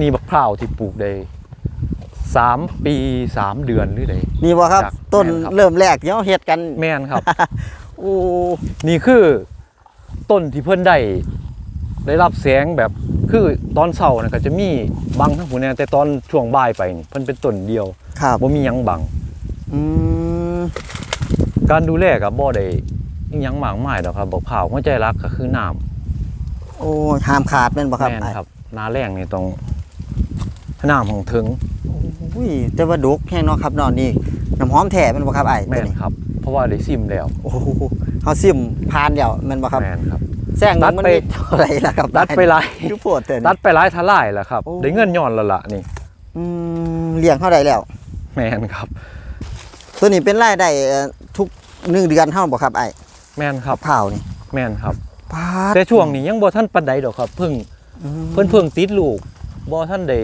นี่บักพร้าวที่ปลูกได้สามปีสามเดือนหรือได นี่บ่ครับ จากต้นแม่นครับ เริ่มแรกเดี๋ยวเฮ็ดกันแม่นครับ โอ้นี่คือต้นที่เพิ่นได้ได้รับแสงแบบคือตอนเช้านะก็จะมีบังทั้งผู้เนี่ยแต่ตอนช่วงบ่ายไปนี่เพิ่นเป็นต้นเดียวครับบ่มีหยังบัง อืมการดูแลกับบ่ได้อิหยังมากมายดอกครับบอกเผาวหัวใจรักก็คือน้ำโอ้ห้ามขาดแม่นบ่ครับแม่นอ้ายครับหนาแรงนี่ต้อง น้ำของถึงอุ้ยแต่ว่าดกแห้งเนาะครับเนาะนี่น้ำหอมแท้แม่นบ่ครับไอ้ายแม่ตัวนนี้ครับ เพราะว่าได้ซิมแล้วโอ้โหเฮาซิมผ่านแล้วแม่นบ่ครับแม่นครับ แซงหนึตัดงมันไป มีเท่าไหร่ล่ะครับตัดไปหลาย คือโพดแต่ตันี่ ดไปหลายทลายแล้วครับ โอ้ ได้เงินย้อนแล้วล่ะนี่ อืมเลี้ยงเท่าใดแล้ว แม่นครับ ตัวนี้เป็นรายได้เอ่อทุกหนึ่งเดือนเท่าบ่ครับไอ้แม่นครับ เผาวนี่แม่นครับ ปาดแต่ช่วงนี้ยังบ่ทันปานใดดอกครับ เพิ่งอืมเพิ่นเพิ่งติดลูกบ่ทันได้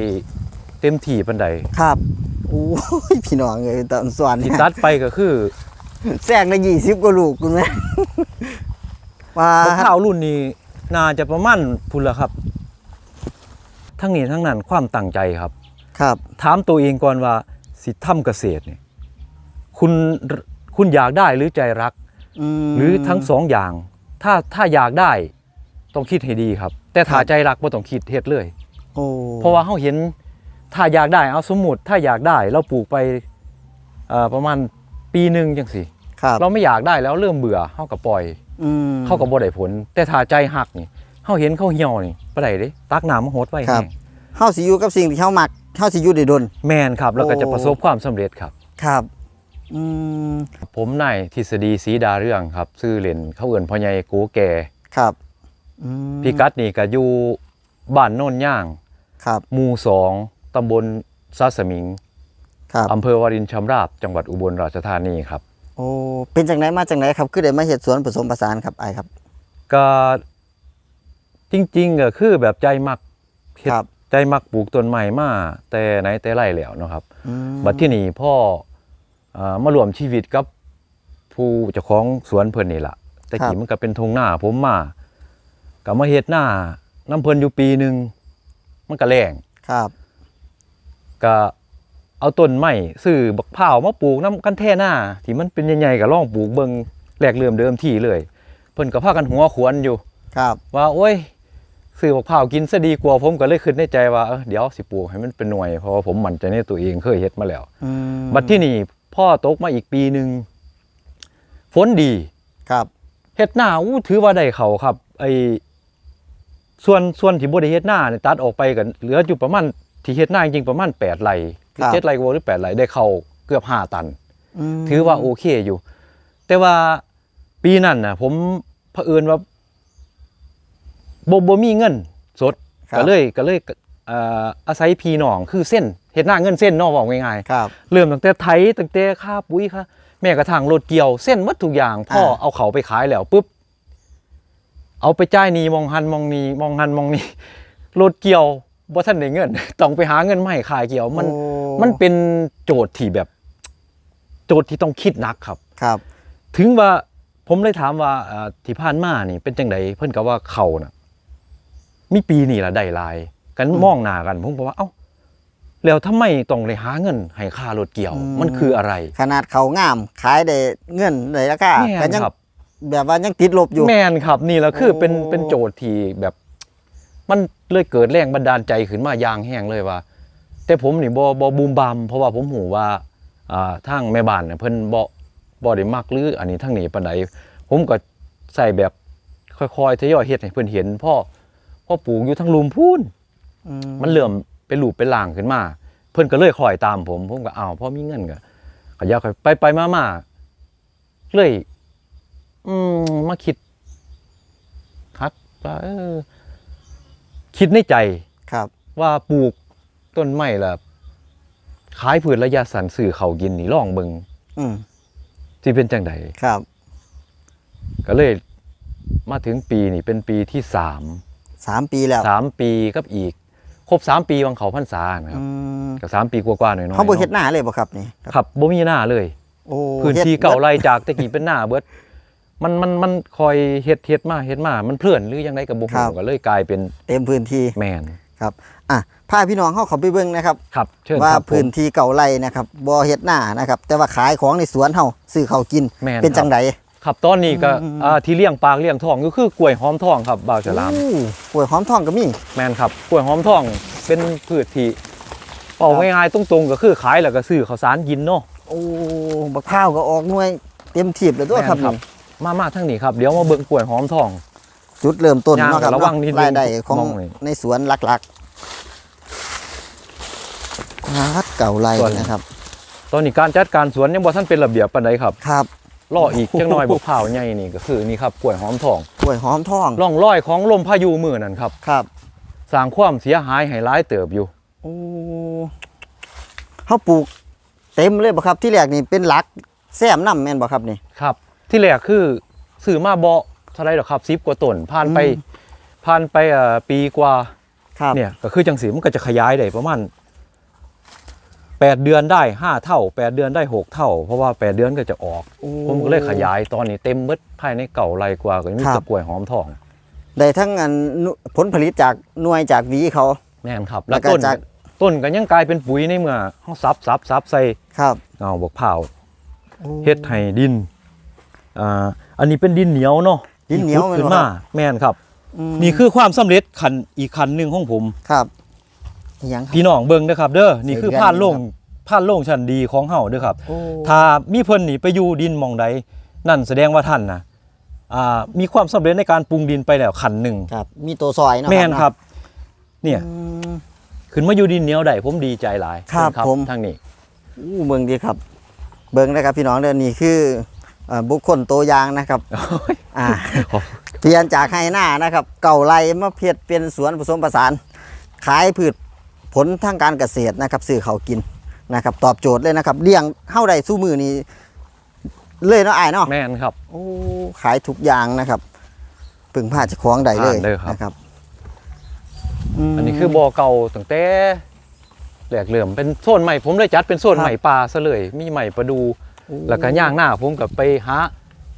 เต็มที่ปานใดครับโอ้ยพี่น้องเอ้ยตอนสอนที่เนี่ยตัดไปก็คือแซงได้ยี่สิบกว่าลูกคุณแม่ว่าบักพร้าวรุ่นนี้น่าจะประมาณพุ่นละครับ ทั้งนี้ทั้งนั้นความตั้งใจครับ ครับ ถามตัวเองก่อนว่าสิทำเกษตรเนี่ยคุณคุณอยากได้หรือใจรักมหรือทั้งสองอย่าง ถ้าถ้าอยากได้ต้องคิดให้ดีครับ แต่ถ้าครับใจรักบ่ต้องคิดเฮ็ดเลยโอ้เพราะว่าเขาเห็น ถ้าอยากได้เอาสมมุติถ้าอยากได้เราปลูกไปเอ่อประมาณปีหนึ่งจังสิครับเราไม่อยากได้แล้วเริ่มเบื่อเขาก็ปล่อยอืมเขาก็บ่ได้ผล แต่ถ้าใจหักนี่เขาเห็นเขาเหี่ยวนี่บ่ได้เด้ตักน้ำมาโหดไว้ครับแห้งเฮาสิอยู่กับสิ่งที่เฮามักเฮาสิอยู่ได้ดนแม่นครับ แล้วก็จะโอ้ประสบความสำเร็จครับครับอืมผมนายทฤษฎีศรีดาเรื่องครับ ชื่อเล่นเขาเอื่นพ่อใหญ่กูแก่ครับอืมพิกัดนี่ก็อยู่บ้านโน่นย่างครับหมู่สอง ตำบลซาสมิงครับอำเภอวารินชำราบจังหวัดอุบลราชธานีครับ โอ้เป็นจังไดมาจังไดครับ คือได้มาเฮ็ดสวนผสมผสานครับไอ้ครับ ก็จริงๆก็คือแบบใจมักเฮ็ดครับใจมักปลูกต้นใหม่มาแต่ไหนแต่ไรแล้วเนาะครับอืมบัดที่นี่พ่อเอ่อมารวมชีวิตกับผู้เจ้าของสวนเพิ่นนี่ล่ะแต่กี้มันก็เป็นทงหน้าผมมาก็มาเฮ็ดหน้าน้ำเพิ่นอยู่ปีหนึงมันก็แรงครับ ก็เอาต้นไม้ซื้อบักพร้าวมาปลูกน้ำกันแท่หน้า ที่มันเป็นใหญ่ๆก็ลองปลูกเบิ่งแรกเริ่มเดิมที่เลย เพิ่นก็พากันหัวขวนอยู่ครับ ว่าโอ้ยซื้อบักพร้าวกินซะดีกว่าผมก็เลยคิดในใจว่าเอ้อเดี๋ยวสิปลูกให้มันเป็นหน่วยเพราะว่าผมมั่นใจในตัวเองเคยเฮ็ดมาแล้วอืมบัดที่นี่พ่อตกมาอีกปีหนึ่งฝนดี ครับเฮ็ดหน้าอู้ถือว่าได้เขาครับไอส่วนส่วนที่บ่ได้เฮ็ดหน้าเนี่ยตัดออกไปกันเหลืออยู่ประมาณ ที่เฮ็ดหน้าจริงๆประมาณ8ไร่คือเจ็ดไร่กว่าหรือ8ไร่ได้เข้าเกือบ5ตัน มถือว่าโอเคอยู่ แต่ว่าปีนั้นน่ะผมเผอิญว่าบ่บ่มีเงิน สดครับก็เลยก็เลยเอ่ออาศัยพี่น้องคือเส้นเฮ็ดหน้าเงินเส้นเนาะบอกง่ายๆครับเริ่มตั้งแต่ไถตั้งแต่ค่าปุ๋ยค่ะแม้กระทั่งรถเกี่ยวเส้นหมัดทุกอย่างพ่ออ่าเอาเขาไปขายแล้วปุ๊บเอาไปจ่ายหนีมองหันมองนีมองหันมองนีรถเกี่ยว บ่ทันได้เงิน ต้องไปหาเงินมาให้ขายเกี่ยวมัน โอ้มันเป็นโจทย์ที่แบบ โจทย์ที่ต้องคิดหนักครับ ครับ ถึงว่าผมเลยถามว่าเอ่อที่ผ่านมานี่เป็นจังไดเพิ่นก็ว่าเขาน่ะมีปีนี่ละได้หลาย กันมองหน้ากันผมก็ว่าเอ้าแล้วทำไมต้องเลยหาเงินให้ค่ารถเกี่ยว อืม มันคืออะไร ขนาดเขางาม ขายได้เงินได้ราคาแม่ก็นยังครับ แบบว่ายังติดลบอยู่ แม่นครับนี่แหละคือโอ้เป็นเป็นโจทย์ที่แบบ มันเลยเกิดแรงบันดาลใจขึ้นมาอย่างแห้งเลยว่า แต่ผมนี่บ่บ่บูมบามเพราะว่าผมหูว่าอ่าทางแม่บ้านเนี่ยเพิ่นบ่บ่ได้มักหรืออันนี้ทางนี้ปานใดผมก็ใส่แบบค่อยๆทยอยเฮ็ดให้เพิ่นเห็นพ่อพ่อปลูกอยู่ทั้งลุมพูนอืมันเริ่มเป็นรูปเป็นร่างขึ้นมา เพิ่นก็เลยคอยตามผม ผมก็อ้าวพอมีเงินก็ก็อยากไปไปมามาเลย อืมมาคิดคัดว่าเออ คิดในใจครับ ว่าปลูกต้นไม้ละขายพืชระยะสั้นสื่อเขาวกินนี่ลองเบิงอืมที่เป็นจังใดครับ ก็เลยมาถึงปีนี่เป็นปีที่สามสามปีแล้วสามปีกับอีก ครบสามปีวังเขาพรรษานะครับอืมก็สามปีกว่าๆหน่อยๆเขาบ่เฮ็ดนาะหน้าเลยบ่ครับนี่ครับบ่มีหน้าเลย โอ้พื้นฮ็ดที่เก่าไร่จากแตะกี้เป็นหน้าเบิด มันมันมันคอยเฮ็ดเฮ็ดมาเฮ็ดมามันเพลื่อนหรือยังไงกับบ่ฮู้ก็เลยกลายเป็นเต็มพื้นที่แมนครับอะพาพี่น้องเข้าเขาไปเบิ่งนะครับครับเชิญว่าครับผมพื้นที่เก่าไรนะครับบ่เฮ็ดหน้านะครับ แต่ว่าขายของในสวนเฮาซื้อเขาวกินแม่นเป็นครับจังไดครับตอนนี้ก็อืมอ่าที่เลี้ยงปากเลี้ยงทองก็คือกล้วยหอมทองครับบ่าวฉลามอู้กล้วยหอมทองก็มีแมนครับกล้วยหอมทองเป็นพืชที่เป่าครับง่ายๆตรงๆก็คือขายแล้วก็ซื้อข้าวสารกินเนาะโอ้บักพร้าวก็ออกหน่วยเต็มทีบเลยด้วยครับแม่นครับนี่มามาทั้งนี้ครับเดี๋ยวมาเบิ่งกล้วยหอมทอง จุดเริ่มต้นย่างเนาะครับระวังนิดนึงรายได้ของมองหน่อยในสวนหลักๆฮัดเก่าไรส่วนนะครับ ตอนนี้การจัดการสวนยังบ่ทันเป็นระเบียบปานใดครับครับรออีกจังน้อยบ่พร้าวใหญ่นี่ก็คือนี่ครับกล้วยหอมทองกล้วยหอมทองร่องรอยของลมพายุมื้อนั่นครับครับสร้างความเสียหายให้หลายเติบอยู่ โอ้เขาปลูก เต็มเลยบ่ครับที่แรกนี่เป็นหลักแซมน้ำแม่นบ่ครับนี่ ครับ ที่แรกคือซื้อมาบ่เท่าไหร่ดอกครับ10กว่าต้นผ่านไปอืมผ่านไปเอ่อปีกว่าครับเนี่ยก็คือจังสีมันก็จะขยายได้ประมาณ8เดือนได้5เท่า8เดือนได้6เท่า เพราะว่า8เดือนก็จะออกโอ้ผมก็เลยขยายตอนนี้เต็มเบิดภายในเก่าไรกว่าก็มีครัแตะบกล้วยหอมทองได้ทั้งอันนุผลผลิตจากหน่วยจากหวีเขาแม่นครับ แล้แล้ววก็ต้นจากต้นก็ยังกลายเป็นปุ๋ยในเมื่อเฮาซับซับซับใส่ครับเงาบกเผาวเฮ็ดให้ดิน อ่าอันนี้เป็นดินเหนียวเนาะดินเหนียวที่ขุดแม่ขึ้นนบ่คมารับแม่นครับ มนี่คือความสำเร็จขันอีกขันหนึ่งของผม ครับอิหยังครับ พี่น้องเบิ่งเด้อครับ เด้อนี่คือใส่แว่นผ่านโลงครับผ่านโลงชั้นดีของเฮาเด้อครับ โอ้ถ้ามีเพิ่นนี่ไปอยู่ดินหมองใดนั่นแสดงว่าท่านนะอ่ามีความสำเร็จในการปรุงดินไปแล้วขันหนึ่งครับ มีตัวซอยเนาะแม่นเาะครับ เนี่ยอืม ขึ้นมาอยู่ดินเหนียวได้ผมดีใจหลายครับเชิญผม ทางนี้อู้เมืองดีครับ เบิ่งนะครับพี่น้องเด้อนี่คือเอ่อ บุคคลตัวอย่างนะครับอ่าขอบเปลี่ยนจากไฮหน้านะครับ เก่าไรมาเพียดเป็นสวนผสมผสาน ขายพืชผลทางการเกษตรนะครับซื้อเขาวกินนะครับตอบโจทย์เลยนะครับเลี้ยงเฮาได้สู้มือนี้เลยเนาะอายเนาะแม่นครับโอ้ขายทุกอย่างนะครับพึ่งพาเจะคล้าของได้เลยอ่านเลยครับนะครับมอันนี้คือบ่อเก่าตั้งแต่แหลกเหลื่อมเป็นโซนใหม่ผมเลยจัดเป็นโซนครับใหม่ป่าซะเลย มีใหม่ประดูโอ้ แล้วก็ย่างหน้าผมกับไปหา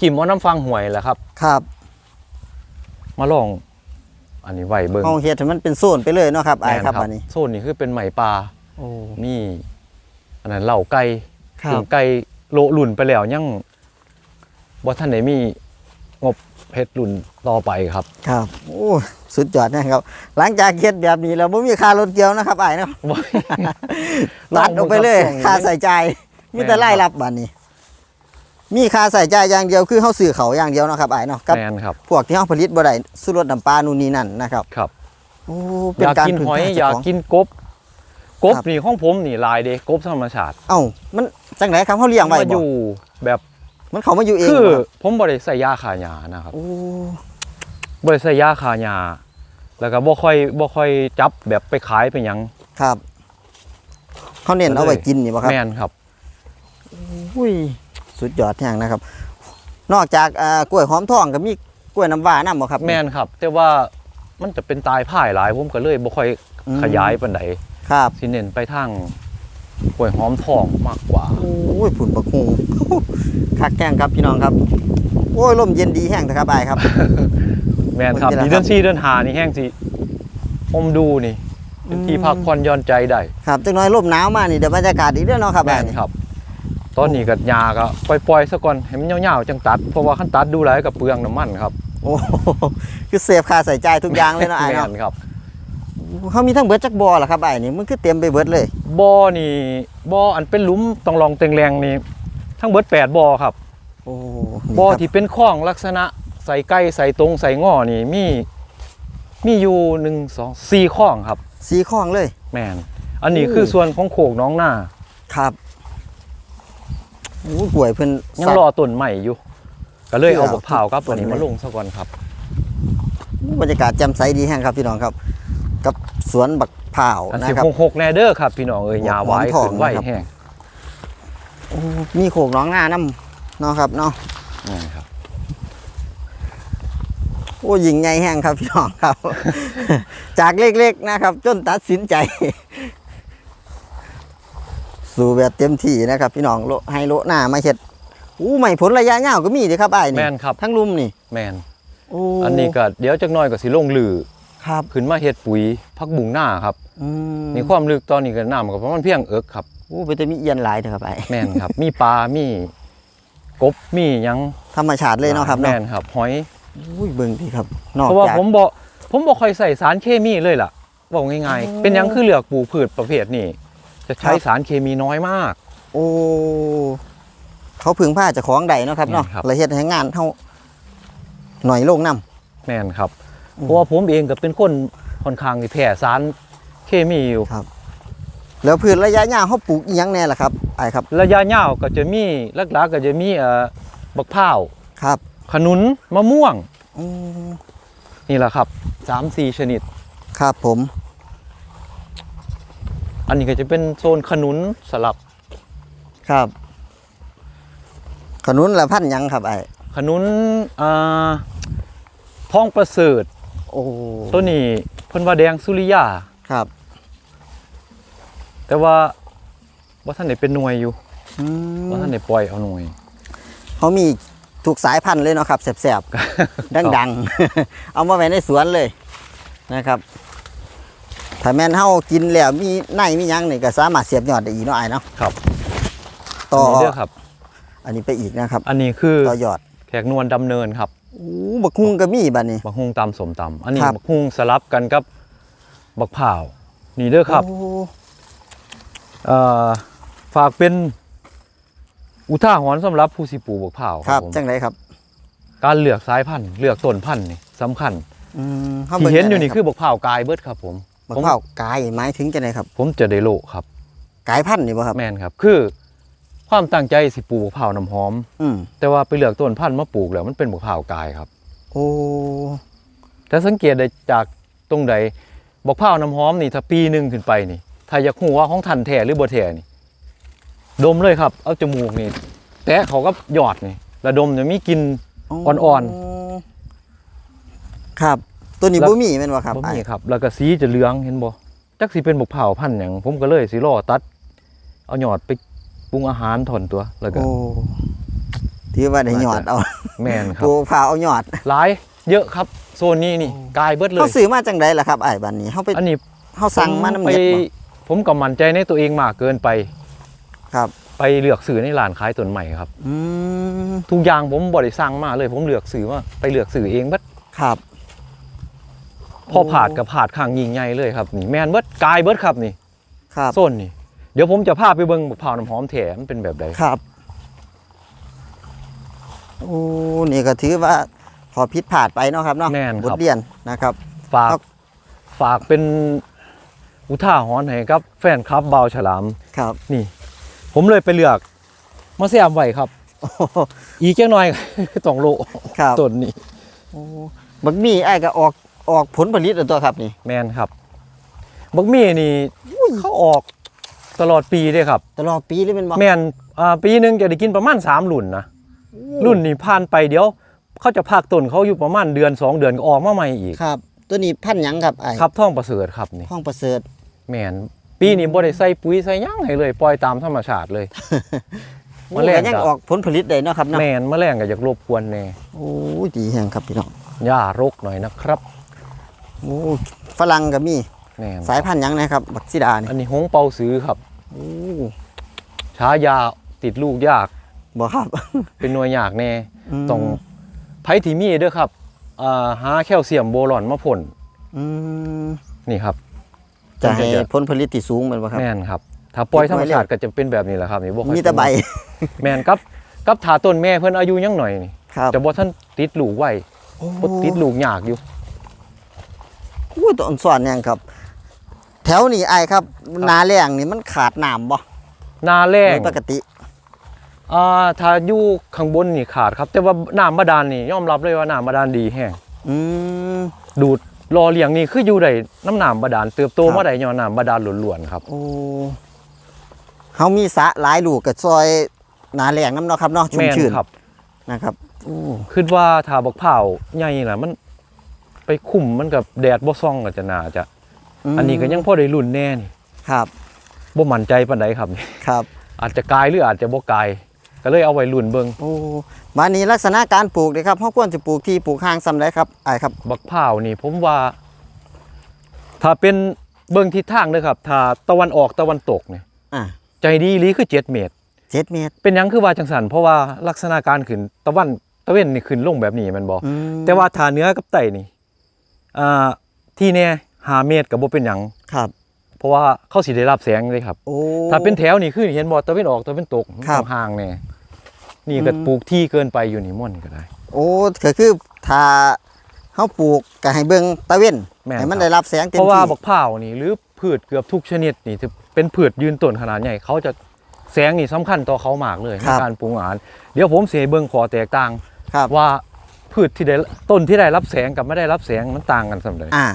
กิมเอาน้ำฟังห่วยแหละครับ ครับ มาลอง อันนี้ไหวเบิ่งห้องเฮ็ดให้มันเป็นโซนไปเลยเนาะครับอายแม่นครับอันนี้โซนนี้คือเป็นใหม่ป่าโอ้มีอันนั้นเหล่าไก่ครัถึบงไก่โลลุ่นไปแล้วยังบ่ท่านไหนมีงบเพชรรุ่นต่อไปครับ ครับ โอ้สุดยอดนะครับ หลังจากเฮ็ดแบบนี้แล้วบ่มีค่ารถเกี่ยวนะครับอายเนาะบ่ตัดออกไปเลยลองดูครับค่าใส่ใจาย มีแต่แม่นครับรายรับบัดนี้ มีค่าใส่ใจายอย่างเดียวคือเฮาซื้อเขาอย่างเดียวเนาะครับอายเนาะกับแมนครับ พวกที่เฮาผลิตบ่ได้สุรสน้ำปลานู่นนี่นั่นนะครับครับ โอ้อเป็นยากการกินพึ่งหอยพาอเจ้ายากของ กินกบ กบครับ นี่ของผมนี่หลายเด้กบธรรมชาติเอ้ามันจังไดครับเฮาเลี้ยงไว้มาอบ่ยู่แบบมันเขามาอยู่เองคือ บ่ครับผมบ่ได้ใส่ยาฆ่าหญ้านะครับโอ้ บ่ได้ใส่ยาฆ่าหญ้าแล้วก็บ่ค่อยบ่ค่อยจับแบบไปขายไปหยัง ครับเขาเน้นเอาไว้กินนี่บ่ครับ แม่นครับ อุ้ยสุดยอดแห่งนะครับ นอกจากอ่ากล้วยหอมทองก็มีกล้วยน้ำว้านํบ่ครับ แม่นครับ แต่ว่ามันจะเป็นตายพ่ายหลายผมก็เลยบ่ค่อยอืม ขยายปานใดครับสิเน้นไปทางกล้วยหอมทองมากกว่า โอ้ยผุนบักฮูคักแห้งครับพี่น้องครับ โอ้ยลมเย็นดีแห้งนะครับอายครับ แม่นครับมันจะนี่ครัเดือบน4เดือน5นี่แห้งสิผมดูนี่เป็นที่พักผ่อนหย่อนใจได้ ครับจังน้อยลมหนาวมานี่เดี๋ยวบรรยากาศดีเด้อเนาะครับแม่อายนนี่ครับ ตอนนี้ก็ยาก็ปล่อยๆซะก่อนให้มันยาวๆจังตัด เพราะว่าคันตัดดูหลายก็เปลืองน้ำมันครับโอ้โหคือเซฟค่าใส่ใจายทุกอย่างเลยเนาะอายแม่เนาะนครับเขามีทั้งเบิดจักบ่อเหรอครับอายนี่มันคือเต็มไปเบิดเลยบ่อนี่บ่ออันเป็นหลุมต้องลองเต็งแรงนี่ทั้งเบิด8บ่อครับโอ้บ่อนี่ครับที่เป็นคลองลักษณะใส่ไก่ใส่ตรงใส่ง้อนี่มีมีอยู่1 2 4คลองครับสีข้องเลย แม่นอันนี้โอ้คือส่วนของโขกน้องหน้าครับโอ้ยกล้วยเพิ่นยังสัตว์รอต้นใหม่อยู่ ก็เลยเอาเพื่อบักพร้าวครับต้อันนนี้ใหม่มาลงซะก่อนครับบรรยากาศแจ่มใสดีแห้งครับพี่น้องครับ กับสวนบักพร้าวอันนะสิครับหกๆแน่เด้อครับ พี่น้องเอ้ยยาหวายหอมทองขึ้นไว้นะครับแห้งโอ้มีโขกน้องหน้าน้ำเนาะครับเนาะนี่ครับโอ้ยิงใหญ่แห้งครับพี่น้องครับ จากเล็กๆนะครับ จนตัดสินใจ สู่แบบเต็มที่นะครับ พี่น้องโลให้โลหน้ามาเห็ดอู้ใหม่ผลระยะยาวก็มีเดีครับไอ้ายแม่นี่นครับ ทั้งลุมนี่แมนโอ้อันนี้ก็เดี๋ยวจักหน่อยก็สิลงลือครับขึ้นมาเฮ็ดปุ๋ยพักบุงหน้าครับอืมนี่ความลึกตอนนี้ก็น้ำก็ประมาณเพียงเอิกครับ อู้เป็นแต่มีเอียนหลายเถอะครับไอ้แม่นครับ มีปลา มีกบ มีหยังธรรมชาติเลยเนาะครับแม่เนาะนครับหอย อุ้ยเบิ่งดีครับนอกเพราะว่าจาก ผมบอกผมบอกค่อยใส่สารเคมีเลยล่ะบอกง่ายอ๋อๆเป็นหยังคือเลือกปลูกพืชประเภทนี้ จะใช้ครับ สารเคมีน้อยมาก โอ้เขาพึ่งผ้าเจะของใดเนาะครับเนาะแม่นครับ ละเฮ็ดให้งานเท่าหน่อยลงน้ำแม่นครับ อืมเพราะว่าผมเองก็เป็นคนค่อนข้างที่แพ้สารเคมีอยู่แล้วพืชระยะยาวเขาปลูกอีหยังแน่ล่ะครับไอ้ครับระยะยาวก็จะมีหลักๆก็จะมีเอ่อบักพร้าวครับขนุนมะม่วงอืมนี่แหละครับสามสี่ชนิด ครับผม อันนี้ก็จะเป็นโซนขนุนสลับครับ ขนุนละพันธุ์หยังครับไอ้ขนุนอ่าท้องประเสริฐโอ้ตัวนี้เพิ่นว่าแดงสุริยาครับ แต่ว่าว่าท่านได้เป็นหน่วยอยู่อืมว่าท่านได้ปล่อยเอาหน่วย เขามีถูกสายพันธุ์เลยเนาะครับแสบๆดังๆ เอามาไว้ในสวนเลยนะครับ ถ้าแม่นเฮากินแล้วมีในมีหยังนี่ก็สามารถเสียบยอดได้อีกเนาะไอ้เนาะครับต่ออันนี้เด้อครับ อันนี้ไปอีกนะครับอันนี้คือต่อยอดแขกนวลดำเนินครับอู้บักฮุ่งก็มีบัดนี้ บักฮุงตำสมตำอันนี้ครับ บักฮุงสลับกันกับบักเผาวนี่เด้อครับ โอ้เอ่อฝากเป็นอุทาหรณ์สำหรับผู้สิปลูกบักเผาวครับผมจังไรครับการเลือกสายพันธุ์เลือกต้นพันธุ์นี่สำคัญอืมฮาที่บิ่งเห็นอยู่จังนี่ใดคือบักเผาวกายเบิดครับผม บักผมเผาวกายหมายถึงจังไดครับ ผมจะได้โลครับ กายพันธุ์นี่บ่ครับแม่นครับ คือความตั้งใจสิปลูกบักเผาวน้ำหอม อืมแต่ว่าไปเลือกต้นพันธุ์มาปลูกแล้วมันเป็นบักเผาวกายครับ โอ้แต่สังเกตได้จากตรงใดบักเผาวน้ำหอมนี่ถ้าปีหนึ่งขึ้นไปนี่ ถ้าอยากหูว่าของทันแท้หรือบ่แท้นี่ ดมเลยครับ เอาจมูกนี่แตะเขาก็หยอดนี่แล้วดมจะมีกลินอ่อนครับ ตัวนี้แล้วบ่มีแม่นบ่ครับบ่ไอ้มีครับ แล้วก็สีจะเหลืองเห็นบ่จักสิเป็นบักเผาวพันธุ์หยังผมก็เลยสิรอตัด เอาหยอดไปปรุงอาหารถอนตัวแล้วก็โอ้ถือว่าได้ยอดเอา แม่นคปรับลูกผ้าเอายอดหลายเยอะครับโซนนี้นี่กลายเบิดเลเขายซื้อมาจังไดล่ะครับไอ้บัดนี้เฮาไปอันนี้เฮาสั่งมานํไปเน็ตบ่ผมก็มั่นใจในตัวเองมากเกินไป ครับ ไปเลือกสื่อในร้านขายต้นใหม่ครับอืมทุกอย่างผมบริสั่งมาเลย ผมเลือกสื่อมาไปเลือกสื่อเองเบัดครับ พอผาดกับผาดข้างยิงใหญ่เลยครับนี่แมนเบิดกายเบิดครับนี่ครับโซนนี่ เดี๋ยวผมจะพาไปเบิ่งบักพร้าวน้ำหอมแถมนเป็นแบบใดครับโอ้นี่ก็ถือว่าพอผิดพลาดไปเนาะครับเนาะแม่นบคทรับเรียนนะครับ ฝากครับ ฝากเป็นอุทาหรณ์ให้กับ แฟนคลับเบาวฉลาม ครับนี่ ผมเลยไปเลือกมาแซมไว้ครับ โอ้โหอีกจังหน่อย ต้องโลครับต้นนี้ โอ้บักมี่ไอ้ก็ออก ออกผลผลิตแล้วตัวครับนี่ แมนครับ บักมี่นี่เขาออกตลอดปีเลยครับ ตลอดปีเลยเป็นบ่แมนอ่าปีหนึงจะได้กินประมาณ 3 รุ่นนะ รุ่นนี้ผ่านไปเดี๋ยว เขาจะพากต้นเขาอยู่ประมาณเดือน 2 เดือนก็ออกมาใหม่อีก ครับ ตัวนี้พันธุ์หยังครับไอ้ครับท่องประเสริฐครับนี่ห้องประเสริฐแมนปีนี้บ่ได้ใส่ปุ๋ยใส่หยังให้เลย ปล่อยตามธรรมชาติเลยโอ้แมลงก็ยังจ้ะออกผลผลิตได้เนาะครับเนาะแมนแมลงก็อยากรบกวนแน่โอ้ยดีแฮงครับพี่น้อง หญ้ารกหน่อยนะครับ โอ้ฝรั่งก็มี แมนสายพันธุ์หยังนะครับ บักซิดานี่อันนี้หงเปาซื้อครับโอ้ช้ายาติดลูกยาก บ่ครับ เป็นหน่วยยากแน่มต้องไผที่มีเด้อครับอ่าหาแคลเซียมโบรอนมาพ่นอืมนี่ครับ จะให้จะผลผลิตที่สูงแม่นบ่ครับ แม่นครับ ถ้าปล่อยธรรมชาติก็จะเป็นแบบนี้แหละครับนี่บ่ค่อยมีแต่ใบ แม่นครับกับถาต้นแม่เพิ่นอายุยังหน่อยนี่ครับจะบ่ท่านติดลูกไว้บ่ติดลูกยากอยู่โอ้ยต้นสอนยังครับ แถวนี้ไอ้ครับ นาแรงนี่มันขาดน้ำบ่หนาแรงโดยปกติอ่าถ้าอยู่ข้างบนนี่ขาดครับ แต่ว่าน้ำบาดาลนี่ยอมรับเลยว่าน้ำบาดาลดีแห้งอืมดูดรอเลี้ยงนี่คืออยู่ได้น้ำน้ำบาดาลเติบโตครับมาได้ย้อนน้ำบาดาลล้วนๆครับโอ้เฮามีสระหลายลูกกับซอยนาแรงน้ำเนาะครับเนาะชุ่มแม่นชื่นครับนะครับโอ้คิดว่าถ้าบักพร้าวใหญ่น่ะมัน ไปคุ้มมันกับแดดบ่ซ่องก็จะน่าจะมอันนี้ก็ยังพอได้รุ่นแน่นี่ครับบ่มั่นใจปานใดครับนี่ครับ อาจจะกายหรืออาจจะบ่กาย ก็เลยเอาไว้รุ่นเบิ่งโอ้มานี่ลักษณะการปลูกเลยครับเฮาควรจะปลูกที่ปลูกห่างซ้ำได้ครับไอ้ครับ บักพร้าวนี่ผมว่า ถ้าเป็นเบิ่งทิศทางเด้อครับ ถ้าตะวันออกตะวันตกเนี่ยอ่าใจดีอีหลีคือ7เมตรเจ็ดเมตร เป็นหยังคือว่าจังสันเพราะว่าลักษณะการขึ้นตะวันตะเว้นนี่ขึ้นลงแบบนี้แมันบ่อืมแต่ว่าถ้าเหนือกับใต้นี่ อ่าที่แน่5เมตรก็บ่เป็นหยังครับ เพราะว่าเขาสิได้รับแสงเลยครับ โอ้ ถ้าเป็นแถวนี่คือเห็นบ่ตะเวนออกตะเวนตกครับ ห่างๆแน่นี่ก็อืมปลูกที่เกินไปอยู่นี่ม่วนก็ได้ โอ้ก็คือถ้าเฮาปลูกก็ให้เบิ่งตะเว้นแม่นให้มันครับ ได้รับแสงเต็มเพราะว่าที่บักพร้าวนี่หรือพืชเกือบทุกชนิดนี่ที่เป็นพืชยืนต้นขนาดใหญ่เขาจะแสงนี่สำคัญต่อเขามากเลยในการปรุงอาหารเดี๋ยวผมสิให้เบิ่งขอแตกต่างครับ ว่า พืชที่ได้ต้นที่ได้รับแสงกับไม่ได้รับแสงมันต่างกันสำใดอ่า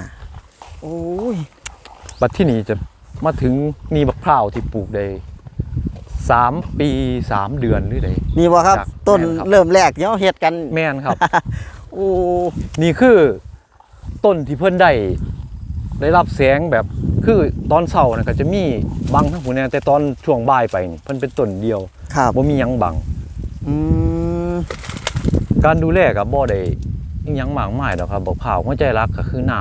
โอ้ยบัดที่นี่จะมาถึงนี่บักพร้าวที่ปลูกได้สามปีสามเดือนหรือใดนี่บ่ครับ จากต้นแม่นครับเริ่มแรกเดี๋ยวเฮ็ดกันแม่นครับ โอ้นี่คือต้นที่เพิ่นได้ได้รับแสงแบบคือตอนเช้านะก็จะมีบังทั้งหูแนแต่ตอนช่วงบ่ายไปนี่เพิ่นเป็นต้นเดียวครับบ่มีหยังบังอืม การดูแลก็บ่ได้อิหยังมากมายดอกครับบ่พร้าวหัวใจรักก็คือน้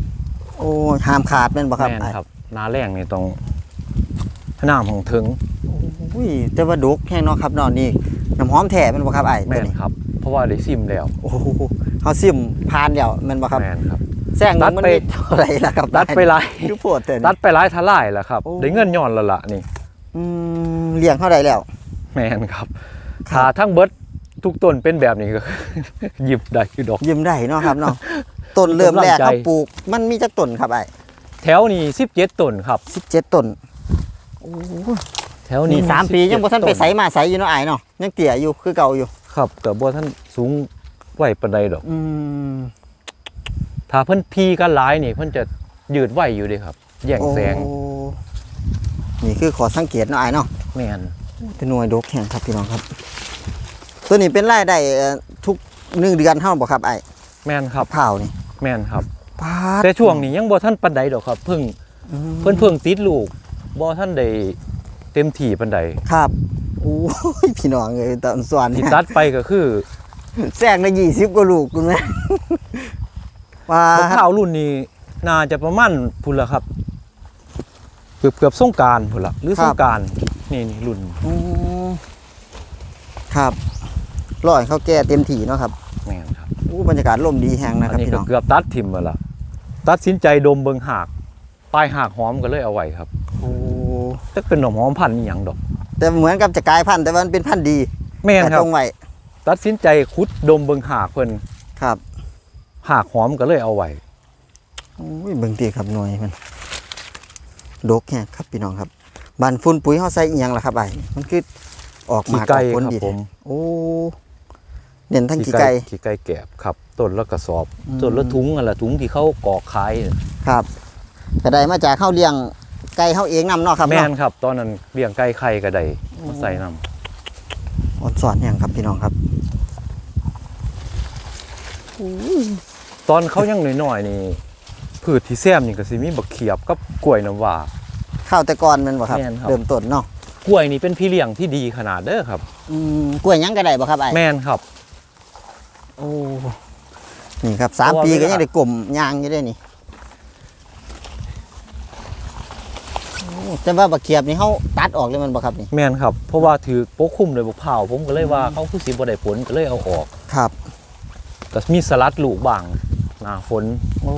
ำโอ้ห้ามขาดแม่นบ่ครับแม่นครับหนาแรงนี่ต้องน้ำของถึงอุ้ยแต่ว่าดกแห้งเนาะครับเนาะนี่น้ำหอมแท้แม่นบ่ครับไอ้แม่ตัวนนี้ครับ เพราะว่าได้ซิมแล้วโอ้โหเฮาซิมผ่านแล้วแม่นบ่ครับ แม่นครับ แซงหนึงมันตัดไป มีเท่าไหร่ล่ะครับตัดไปหลายคือโพดแต่ตัดไปหลายทลายแล้วครับโอ้ ได้เงินย้อนแล้วล่ะนี่ อืมเลี้ยงเท่าไหร่แล้ว แม่นครับครับถ้าทั้งเบิด ทุกต้นเป็นแบบนี้ก็ หยิบได้คือดอกยิ้มได้เนาะครับเนาะต้นเริ่มแรกกำลังใจเขาปลูก มันมีจักต้นครับไอ้แถวนี้17ต้นครับ17ต้นโอ้แถวนี้นี่สามปียังบ่ทันไป17ใสมาใสอยู่เนาะไอ้เนาะยังเตี้ยอยู่คือเก่าอยู่ ครับแต่บ่ท่านสูงไหวปานใดดอก อืมถ้าเพิ่นพีกันหลายนี่เพิ่นจะยืดไหวอยู่เด้ครับแย่งแสงโอ้นี่คือขอสังเกตเนาะไอ้เนาะแม่นเป็นหน่วยดกแข็งครับพี่น้องครับ ตัวนี้เป็นรายได้เอ่อทุกหนึ่งเดือนเท่าบ่ครับไอ้แม่นครับข้าวนี่แม่นครับ ปาดแต่ช่วงนี้ยังบ่ท่านปานใดดอกครับ เพิ่งอืมเพิ่นเพิ่งติดลูกบ่ท่านได้เต็มที่ปานใดครับโอ้ยพี่น้องเอ้ยตอนสอนที่เนี่ยตัดไปก็คือแซงได้ยี่สิบกว่าลูกคุณแม่ว่ามะพร้าวรุ่นนี้น่าจะประมาณพุ่นละครับ เกือบเกือบสงกรารพุ่นละหรือสงกรารนี่นี่รุ่น อืมครับ รอให้เขาแก่เต็มที่เนาะครับแม่นครับอู้บรรยากาศลมดีแฮงนะคอัรับนนี้พี่ก็น้องเกือบตัดทิ่มแล้วล่ะตัดสินใจดมเบิ่งหากปลายหากหอมก็เลยเอาไว้ครับโอ้จักเป็นหน่อมหอมพันธุ์อีหยังดอก แต่เหมือนกับจะกลายพันธุ์แต่ว่ามันเป็นพันธุ์ดีแม่นแต่ครับตรงไว้ตัดสินใจขุดดมเบิ่งหากเพิ่นครับหากหอมก็เลยเอาไว้โอ้ยเบิ่งตีครับหน่วยมันดกแฮงครับพี่น้องครับบานฝุ่นปุ๋ยเฮาใส่อีหยังล่ะครับไอ้มันคือออกขี้มาไก่ผลครับดีผม โอ้ เน้นทั้งขี้ไก่ขี้ไก่แกบครับต้นละกระสอบอืมต้นละถุงนั่นแหละถุงที่เขากอกขายครับก็ได้มาจากข้าวเลี้ยงไก่เฮาเองนำเนาะครับแม่เนาะนครับ ตอนนั้นเลี้ยงไก่ไข่ก็ได้มาใส่น้อ่อนสอนแฮงครับพี่น้องครับำตอนเขายังน้อยๆนี่พืชที่แซมนี่ก็สิมีบักเขียบกับกล้วยน้ำว้าข้าวแต่ก่อนแม่นบ่ครับแม่นครับเริ่มต้นเนาะกล้วยนี่เป็นพี่เลี้ยงที่ดีขนาดเด้อครับ อืมกล้วยหยังก็ได้บ่ครับไอ้แม่นครับ โอ้นี่ครับสามเพราะว่าปีก็เวลายังได้กลมยางอยู่ได้นี่โอ้แต่ว่าบักเขียบนี่เฮาตัดออกเลยแมันบ่ครับนี่แม่นครับเพราะว่าถือปกคลุมด้วยบักเผาวผมก็เลยว่าเขาคือสิบ่ได้ผลก็เลยเอาออกครับก็มีสลัดลูกบางหน้าฝนโอ้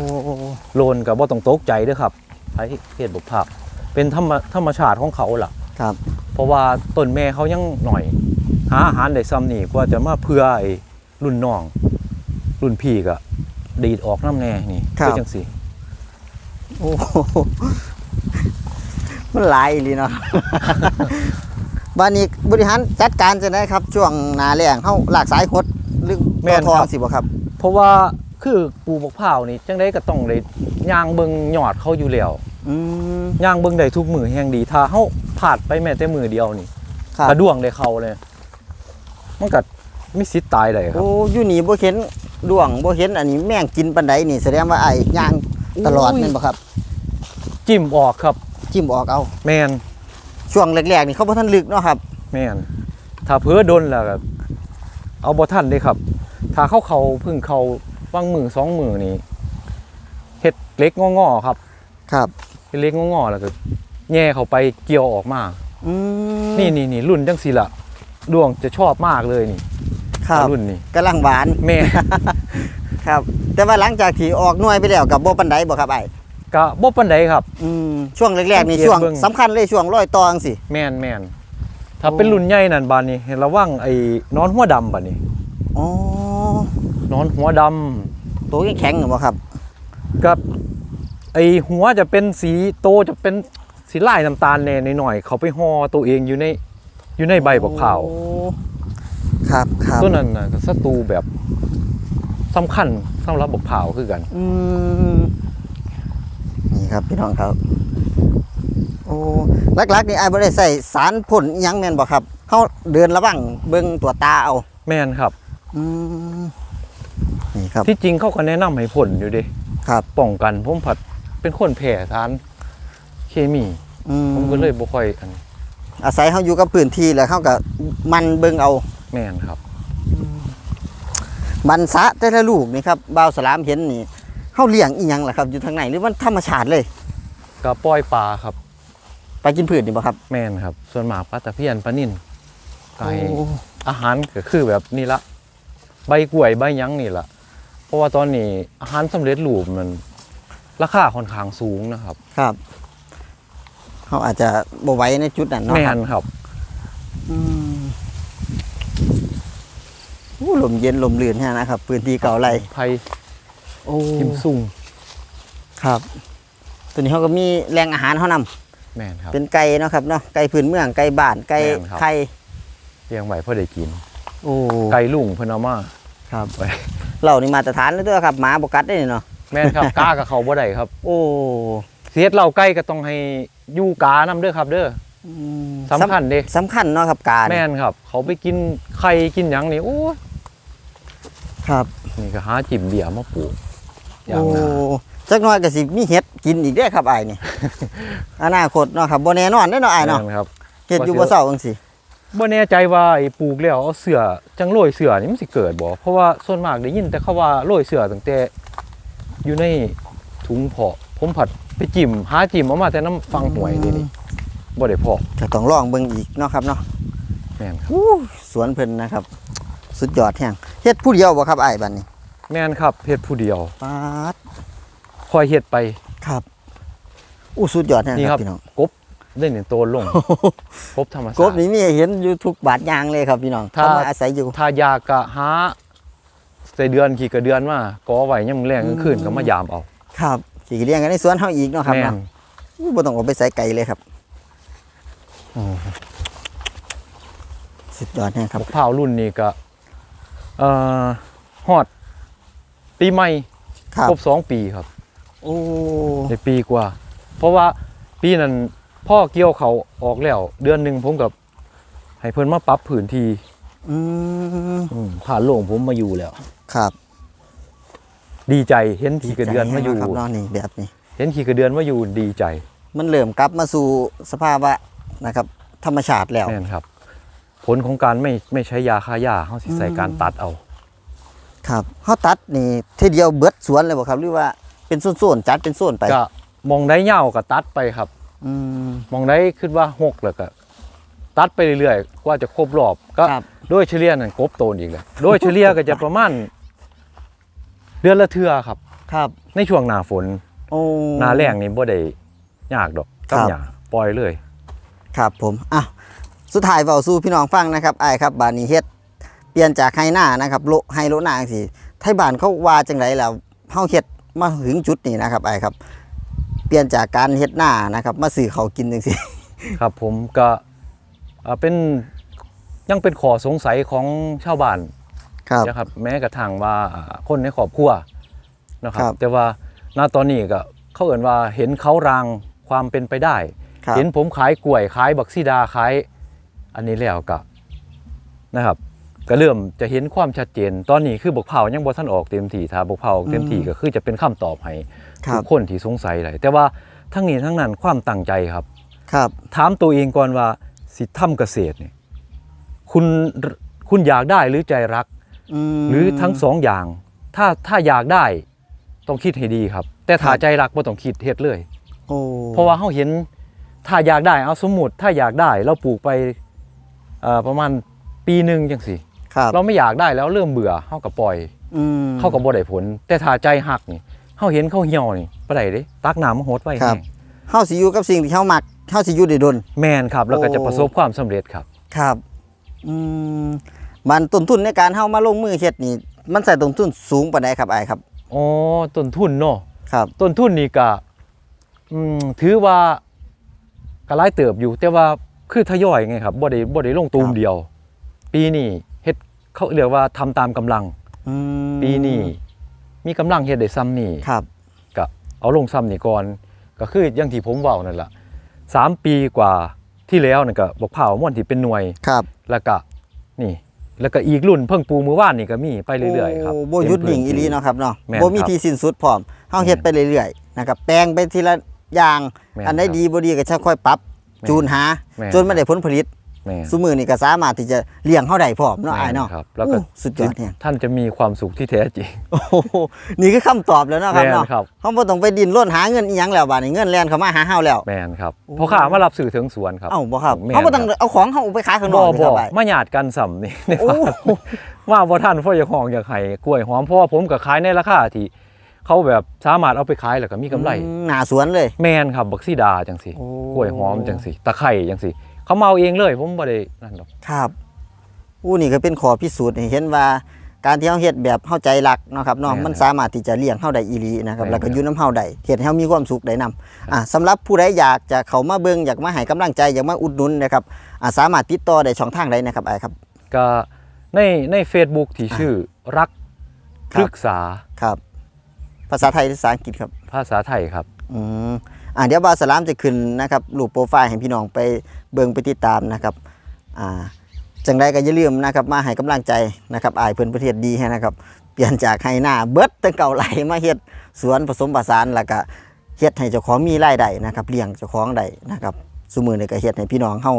โลนกับว่าต้องตกใจเด้วยครับไอ้เห็ดบุกผักเป็นธรรมธรรมชาติของเขาล่ะครับ เพราะว่าต้นแม่เขายังหน่อย หาอาหารได้ซ้ำนี่กว่าจะมาเพื่อไอ้ รุ่นน้อง รุ่นพี่ก็ดีดออกน้ำแน่นี่คือจังสิโอ้มันหลายอีหลีเนาะ บ้านนี้บริหารจัดการจะได้ครับ ช่วงหนาแรงเฮาหลากสายหดหรือต่อทองสิบ่ครับ เพราะว่าคือปลูกบักเผาวนี่จังได้ก็ต้องได้ย่างเบิงหยอดเขาอยู่แล้วอืมย่างเบิงได้ทุกมือแห่งดีถ้าเขาผาดไปแม้แต่มือเดียวนี่ครับ กระด้วงได้เขาเลย มันก็ มีสิทธิ์ตายได้ครับ โอ้อยู่นี่บ่เห็นดวงบ่เห็นอันนี้แม่งกินปานใดนี่แสดงว่าไอ้ย่างตลอดอุ้ยแม่นบ่ครับ จิ้มออกครับ จิ้มออกเอา แมนช่วงแรกๆนี่เขาบ่ทันลึกเนาะครับ แม่นถ้าเพ้อดนแล้วก็เอาบ่ทันเด้ครับ ถ้าเขาเขาพึ่งเขาวางมือสองมือนี่เฮ็ดเล็กงอๆครับ ครับเล็กๆงอๆแล้วก็แย่เข้าไปเกี่ยวออกมาอืมนี่นี่นี่รุ่นจังสิละดวงจะชอบมากเลยนี่ ครับรุ่นนี้กำลังหวานแม่ครับ แต่ว่าหลังจากที่ออกหน่วยไปแล้วกับบ่ปันไดบ่ครับไอ้ก็บ่ปานใดครับอืมช่วงแรกๆนี่สังเกตช่วงเบิ่งสำคัญเลยช่วงร้อยตอจังสิแม่นแม่นถ้าเป็นรุ่นใหญ่นั่นบานนี้ให้ระวังไอ้นอนหัวดำบานนี้อ๋อนอนหัวดำตัวแข็งๆบ่ครับกับไอ้หัวจะเป็นสีโตจะเป็นสีลายน้ำตาลแน่หน่อยๆเขาไปห่อตัวเองอยู่ในอยู่ในใบบักเผาวโอ้ ครับครับตัวนั้นน่ะก็ศัตรูแบบสำคัญสำหรับบักเผาวคือกัน อืมนี่ครับพี่น้องครับ โอ้หลักๆนี่ไอ้บ่ได้ใส่สารพ่นอิหยังแม่นบ่ครับเฮาเดินระวังเบิ่งตัวตาเอา แม่นครับ อืมนี่ครับที่จริงเขาก็แนะนำให้ผลอยู่เดิครับ ป้องกันผมผัดเป็นคนแพ้สารเคมี อืผมก็เลยบ่ค่อยอัน อาศัยเฮาอยู่กับพื้นที่แล้วเฮาก็มันเบิ่งเอา แม่นครับบันสะแต่ละลูกนี่ครับบ่าวสลามเห็นนี่เฮาเลี้ยงอีหยังล่ะครับอยู่ทางไหนหรือมันธรรมชาติเลยก็ปล่อยปลาครับ ไปกินพืชนี่บ่ครับแม่นครับ ส่วนมากปลาตะเพียนปลานิ่นไก่โอ้อาหารก็คือแบบนี่ละใบกล้วยใบหยั้งนี่ละเพราะว่าตอนนี้อาหารสำเร็จรูปมัน ราคาค่อนข้างสูงนะครับ ครับเขาอาจจะบ่ไหว้ในจุดนั้นเนาะแม่ครับนครับ อืมโอ้ลมเย็นลมลื่นแฮะนะครับพื้นที่เก่าไรไผ่โอ้กิมซุงครับ ตัวนี้เขาก็มีแรงอาหารเขานำแม่นครับ เป็นไก่เนาะครับเนาะไก่พื้นเมืองไก่บ้านไก่แม่นครับ ไข่เลี้ยงไว้เพื่อได้กิน โอ้ไก่ลุงเพิ่นเอามาครับไว้เรานี่มาตรฐานเลยด้วยครับหมาบกัดได้นี่เนาะแม่นครับกากับเขาบ่ได้ครับโอ้ เสียดเหล่าไก่ก็ต้องให้อยู่กานำเด้อครับ เด้ออืม สำคัญเด้สำคัญเนาะครับการแม่นครับ เขาไปกินไข่กินหยังนี่โอ้ยครับนี่ก็หาจิ้มเบียร์มาปลูกอย่าโอ้งนาจักหน่อยก็สิมีเห็ดกินอีกเด้อครับไอ้ายนี่ อนาคตเนาะครับบ่แน่นอนเด้อเนาะไอ้ายเนาะแม่นครับเห็ดอยู่บ่เศร้าจังซี่บ่แน่ใจว่าไอ้ปลูกแล้วเอาเสือจังโรยเสือนี่มันสิเกิดบ่เพราะว่าส่วนมากได้ยินแต่เขาว่าโรยเสือตั้งแต่อยู่ในถุงเพาะผมผัดไปจิ้มหาจิ้มเอามาแต่น้ำฟังหวยนี่นี่ บ่ได้พอก็ต้องลองเบิ่งอีกเนาะครับเนาะแม่นครับอู้สวนเพิ่นนะครับ สุดยอดแฮงเฮ็ดผู้เดียวบ่ครับไอ้ายบัดนี้แม่นครับเฮ็ดผู้เดียวปาดคอยเฮ็ดไปครับอู้สุดยอดแฮงนี่คครัรับบพี่น้อง กบได้หนึ่งตัวลงกบธรรมชาติกบนี่มีให้เห็นอยู่ทุกบาทยางเลยครับพี่น้องถ้า เขามาอาศัยอยู่ถ้าอยากกะหาใส่เดือนขี่กระเดือนมาก็ไว้ยามแรงกลางคืนก็มายามเอาครับขี่เลี้ยงกันในสวนเฮาอีกเนาะครับแม่เนาะนอู้บ่ต้องออกไปใส่ไก่เลยครับ อืมสุดยอดแฮงครับบักพร้าวรุ่นนี้ก็เอ่อฮอด ปีใหม่ครับครบสองปีครับ โอ้ในปีกว่า เพราะว่าปีนั้นพ่อเกี่ยวเขาออกแล้ว เดือนหนึ่งผมกับให้เพิ่นมาปรับผืนทีอืมอืมผ่านโลงผมมาอยู่แล้ว ครับ ดีใจเห็นขี่กระเดือนมาอยู่ดีใจแฮงครับเนาะนี่แบบนี้ เห็นขี่กระเดือนมาอยู่ดีใจ มันเริ่มกลับมาสู่สภาวะ นะครับ ธรรมชาติแล้ว แน่นครับ ผลของการไม่ไม่ใช้ยาฆ่าหญ้าเขาสิใส่อืมการตัดเอาครับเฮาตัดนี่ทีเดียวเบิดสวนเลยบ่ครับหรือว่าเป็นโซนๆจัดเป็นโซนไปก็มองได้เหย้าก็ตัดไปครับอืม มองได้คิดว่าหกแล้วก็ตัดไปเรื่อยๆกว่าจะครบรอบก็ครับ โดยเฉลี่ยนั่นครบโตนอีกแล้วโดยเฉลี่ยก็จะประมาณเดือนละเทื่อครับ ครับในช่วงหน้าฝน โอ้ หน้าแล้งนี่บ่ได้ยากดอกกับครับ หญ้าปล่อยเลย ครับผมอะสุดท้ายเว้าสู่พี่น้องฟังนะครับอ้ายครับบานนี้เฮ็ดเปลี่ยนจากไฮหน้านะครับโลไฮโลหน้าจังซี่ไทยบ้านเขาว่าจังไดแล้วเฮาเฮ็ดมาถึงจุดนี้นะครับอ้ายครับ เปลี่ยนจากการเฮ็ดหน้านะครับ มาซื้อเขาวกินจังซี่ครับผมก็อ่าเป็นยังเป็นขอสงสัยของชาวบ้านครับนะครับแม้กระทั่งว่าอ่าคนในครอบครัวนะครัครับบแต่ว่าณตอนนี้ก็เขาเอ่นว่าเห็นเขารางความเป็นไปได้ครับ เห็นผมขายกล้วยขายบักซีดาขายอันนี้แล้วก็นะครับ ก็เริ่มจะเห็นความชัดเจน ตอนนี้คือบักเผายังบ่ทันออกเต็มที่ถ้าบักเผาออกเต็มที่ก็คือจะเป็นคำตอบให้ครัทุบกคนที่สงสัยเลยแต่ว่าทั้งนี้ทั้งนั้นความตั้งใจครับ ครับ ถามตัวเองก่อนว่าสิทำเกษตรเนี่ยคุณคุณอยากได้หรือใจรักมหรือทั้งสองอย่าง ถ้าถ้าอยากได้ต้องคิดให้ดีครับ แต่ถ้าครับใจรักบ่ต้องคิดเฮ็ดเลยอโอ้เพราะว่าเขาเห็น ถ้าอยากได้เอาสมมุติถ้าอยากได้เราปลูกไปเอ่อประมาณปีหนึ่งจังสิครับเราไม่อยากได้แล้วเริ่มเบื่อเขาก็ปล่อยอืมเขาก็บ่ได้ผล แต่ถ้าใจหักนี่เขาเห็นเขาเหี่ยวนี่บ่ได้เด้ตักน้ำมาโหดไว้ครับแห้งเฮาสิอยู่กับสิ่งที่เฮามักเฮาสิอยู่ได้ดนแม่นครับ แล้วก็โอ้จะประสบความสำเร็จครับครับอืมมันต้นทุนในการเฮามาลงมือเฮ็ดนี่ มันใส่ต้นทุนสูงปานใดครับไอ้ายครับอ๋อต้นทุนเนาะครับต้นทุนนี่ก็อืมถือว่า ก็หลายเติบอยู่ แต่ว่าคือทยอยไงครับบ่ได้บ่ได้ลงตูมครับเดียว ปีนี้เฮ็ดเขาเรียกว่าทำตามกำลังอืมปีนี้มีกำลังเฮ็ดได้ซ้ำนี่ครับก็เอาลงซ้ำนี่ก่อน ก็คืออย่างที่ผมเว้านั่นล่ะสามปีกว่าที่แล้วนั่นก็บอกเผาม่วนที่เป็นหน่วยครับ แล้วก็นี่ แล้วก็อีกรุ่นเพิ่งปลูกมือว่านนี่ก็มีไปเรื่อยๆครับโบ่หยุดหนิ่งอีหลีเนาะครับเนาะแม่นบ่มีครับที่สิ้นสุดพร้อมเฮาเฮ็ดไปเรื่อยๆนะครับแปลงไปทีละ อย่าง แม่นอันใดครับดีบ่ดีก็จะค่อยปรับแม่นจูนหา แม่น จนมันได้ผลผลิตแม่น ซุมือนี่ก็สามารถที่จะเลี้ยงเฮาได้พร้อมเนาะอ้ายเนาะแม่ครับแล้วก็โอ้สุดยอดเนี่ย ท่านจะมีความสุขที่แท้จริง โอ้โหนี่คือคำตอบแล้วเนาะครับแม่นเนาะครับเฮาบ่ต้องไปดิ้นรนหาเงินอีหยังแล้วบัดนี้เงินแล่นเข้ามาหาเฮาแล้ว แมนครับโอ้ เพราะข้ามารับสื่อถึงสวนครับเอ้าบ่ครับแม่นเฮาบ่ต้องครับเอาของเฮาไปขายข้างนบ่อกเลยคบ่รับอ้ายมาหยาดกันสัมนี่ โอ้ ว่าบ่ท่านพ่ออยากห้องอยากไห้กล้วยหอมเพราะว่าผมก็ขายในราคาที่ เขาแบบสามารถเอาไปขายแล้วก็มีกำไรอืมหน้าสวนเลย แมนครับบักซีดาจังสิโอ้กล้วยหอมจังสิตะไคร่จังสิเขามาเอาเองเลยผมบ่ได้นั่นดอกครับอู้นี่ก็เป็นข้อพิสูจน์ให้เห็นว่าการที่เฮาเฮ็ดแบบเฮาใจรักเนาะครับเนาะมันสามารถที่จะเลี้ยงเฮาได้อีหลีนะครับแล้วก็อยู่นํเฮาได้เฮ็ดให้เฮามีความสุขได้นํอ่าสำหรับผู้ใดอยากจะเข้ามาเบิ่งอยากมาให้กำลังใจอยากมาอุดหนุนนะครับอ่าสามารถติดต่อได้ช่องทางใดนะครับอ้ายครับ ก็ในใน Facebook ที่ชื่อรักคพรับฤกษาครับ ภาษาไทยหรือภาษาอังกฤษครับภาษาไทยครับ อืมอ่าเดี๋ยวบาวสลามจะขึ้นนะครับรูปโปรไฟล์ให้พี่น้องไปเบิ่งไปติดตามนะครับอ่าจังใดก็อย่าลืมนะครับมาให้กำลังใจนะครับอายเพิ่นประเทศดีให้นะครับ เปลี่ยนจากให้หน้าเบิดตั้งเก่าไหลมาเฮ็ดสวนผสมผสานแล้วก็เฮ็ดให้เจ้าของมีรายได้นะครับเลี้ยงเจ้าของได้นะครับซุมื้อนี้ก็เฮ็ดให้พี่น้องเฮา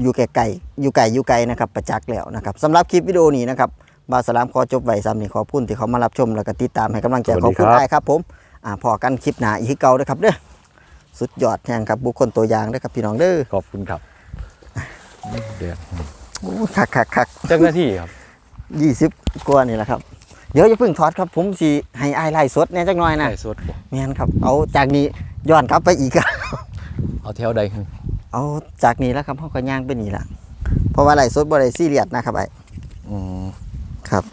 อยู่ไกลๆอยู่ไกลอยู่ไกลนะครับประจักษ์แล้วนะครับสำหรับคลิปวิดีโอนี้นะครับ บาวสลามขอจบไว้ซ้ำนี้ขอบคุณที่เขามารับชมแล้วก็ติดตามให้กำลังใจสวัสขดีอบคุณครับอ้ายครับผมอ่าพอกันคลิปหน้าอีกคือเก่าเด้อครับเด้อสุดยอดแห่งครับบุคคลตัวอย่างเด้อครับพี่น้องเด้อขอบคุณครับเดือนโอ้คักคักคักเจ้าหน้าที่ครับยี่สิบกว่านี่แหละครับเดี๋ยวอย่าเพิ่งถอดครับผมสิให้อายไล่สดแหน่จักหน่อยนะไก่สดบ่แม่นครับ เอาจากนี้ย้อนกลับไปอีกครับเอาแถวใดขึ้นเอาจากนี้แล้วครับเขาก็ย่างไปนี่ละเพราะว่าไล่สดบ่ได้ซีเรียสนะครับไอ้อืม ครับ